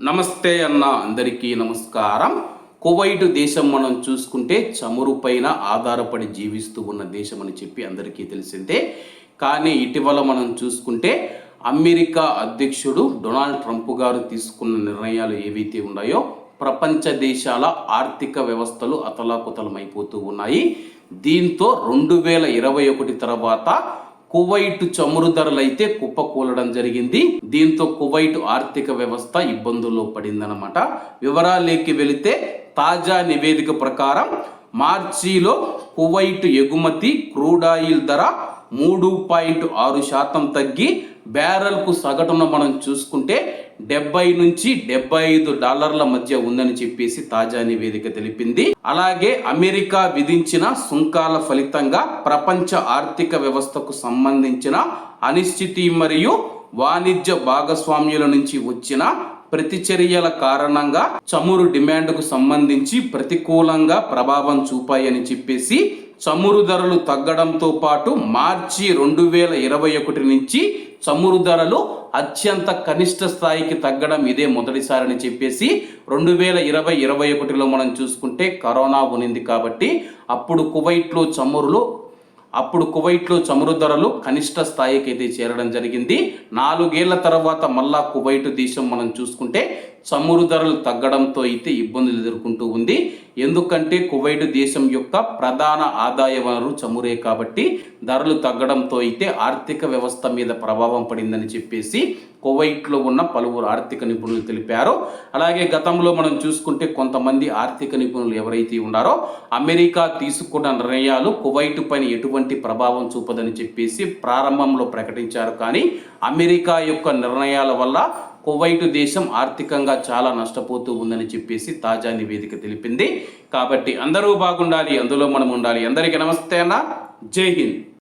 నమస్తే అన్న అందరికీ నమస్కారం. కువైట్ దేశం మనం చూసుకుంటే చమురు పైన ఆధారపడి జీవిస్తూ ఉన్న దేశం అని చెప్పి అందరికీ తెలిసిందే. కానీ ఇటీవల మనం చూసుకుంటే అమెరికా అధ్యక్షుడు డొనాల్డ్ ట్రంప్ గారు తీసుకున్న నిర్ణయాలు ఏవైతే ఉన్నాయో ప్రపంచ దేశాల ఆర్థిక వ్యవస్థలు అతలాకుతలమైపోతూ ఉన్నాయి. దీంతో రెండు వేల ఇరవై ఒకటి తర్వాత కువైట్ చమురు ధరలైతే కుప్పకూలడం జరిగింది. దీంతో కువైట్ ఆర్థిక వ్యవస్థ ఇబ్బందుల్లో పడిందనమాట వివరాలేకి వెళితే తాజా నివేదిక ప్రకారం మార్చిలో కువైట్ ఎగుమతి క్రూడ్ ఆయిల్ ధర మూడు పాయింట్ ఆరు శాతం తగ్గి బ్యారల్కు సగటున మనం చూసుకుంటే డెబ్బై నుంచి డెబ్బై ఐదు డాలర్ల మధ్య ఉందని చెప్పేసి తాజా నివేదిక తెలిపింది. అలాగే అమెరికా విధించిన సుంకాల ఫలితంగా ప్రపంచ ఆర్థిక వ్యవస్థకు సంబంధించిన అనిశ్చితి మరియు వాణిజ్య భాగస్వామ్యుల నుంచి వచ్చిన ప్రతిచర్యల కారణంగా చమురు డిమాండ్కు సంబంధించి ప్రతికూలంగా ప్రభావం చూపాయని చెప్పేసి చమురు ధరలు తగ్గడంతో పాటు మార్చి రెండు వేల ఇరవై ఒకటి నుంచి చమురు ధరలు అత్యంత కనిష్ట స్థాయికి తగ్గడం ఇదే మొదటిసారని చెప్పేసి రెండు వేల ఇరవై ఇరవై ఒకటిలో మనం చూసుకుంటే కరోనా ఉనింది కాబట్టి అప్పుడు కువైట్లో చమురులు అప్పుడు కువైట్లో చమురు ధరలు కనిష్ట స్థాయికి అయితే చేరడం జరిగింది. నాలుగేళ్ళ తర్వాత మళ్ళా కువైట్ దేశం మనం చూసుకుంటే చమురు ధరలు తగ్గడంతో అయితే ఇబ్బందులు ఎదుర్కొంటూ ఉంది. ఎందుకంటే కువైట్ దేశం యొక్క ప్రధాన ఆదాయ వనరు చమురే కాబట్టి ధరలు తగ్గడంతో అయితే ఆర్థిక వ్యవస్థ మీద ప్రభావం పడిందని చెప్పేసి కువైట్లో ఉన్న పలువురు ఆర్థిక నిపుణులు తెలిపారు. అలాగే గతంలో మనం చూసుకుంటే కొంతమంది ఆర్థిక నిపుణులు ఎవరైతే ఉన్నారో అమెరికా తీసుకున్న నిర్ణయాలు కువైట్ పైన ఎటువంటి ప్రభావం చూపదని చెప్పేసి ప్రారంభంలో ప్రకటించారు. కానీ అమెరికా యొక్క నిర్ణయాల వల్ల కువైట్ దేశం ఆర్థికంగా చాలా నష్టపోతూ ఉందని చెప్పేసి తాజా నివేదిక తెలిపింది. కాబట్టి అందరూ బాగుండాలి అందులో మనం ఉండాలి. అందరికీ నమస్తే అన్న. జై హింద్.